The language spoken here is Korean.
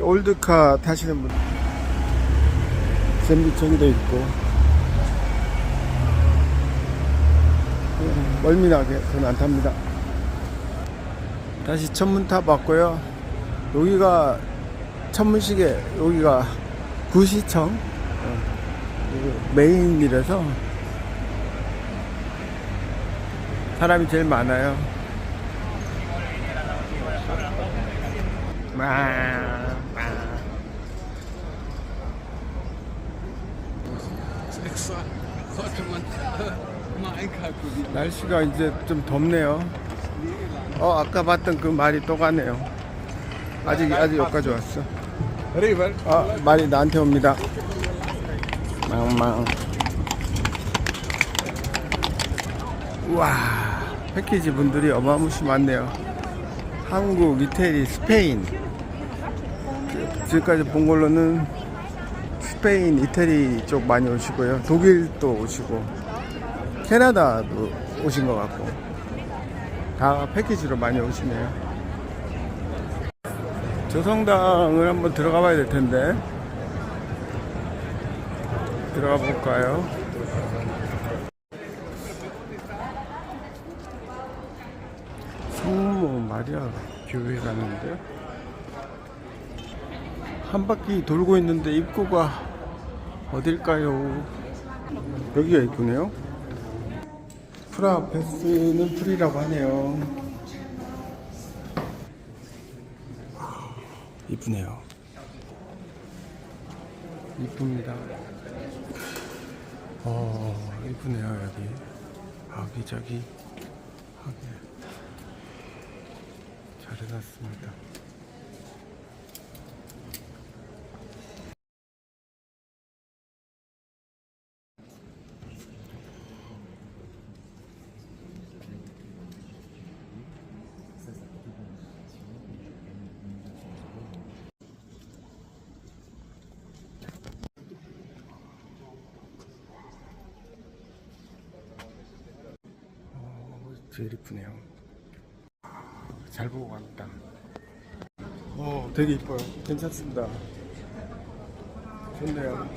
올드카 타시는 분. 저기도 있고. 음, 멀미나게 그건 안 탑니다. 다시 천문탑 왔고요. 여기가 천문시계 여기가 구시청? 어, 메인이라서 사람이 제일 많아요. 마, 날씨가 이제 좀 덥네요. 어 아까 봤던 그 말이 또 가네요. 아직 아직 여기까지 왔어. 아 말이 나한테 옵니다. 망망. 우와 패키지 분들이 어마무시 많네요. 한국, 이태리, 스페인. 지금까지 본 걸로는 스페인, 이태리 쪽 많이 오시고요. 독일도 오시고 캐나다도 오신 것 같고 다 패키지로 많이 오시네요. 저 성당을 한번 들어가 봐야 될 텐데 들어가 볼까요? 성모 마리아 교회라는데 한 바퀴 돌고 있는데 입구가 어딜까요? 여기가 입구네요. 프라 패스는 프리라고 하네요. 아, 이쁘네요. 이쁩니다. 어, 이쁘네요, 여기. 아기자기 하게 잘 해놨습니다. 어, 제일 이쁘네요. 잘 보고 갑니다. 어, 되게 이뻐요. 괜찮습니다. 좋네요.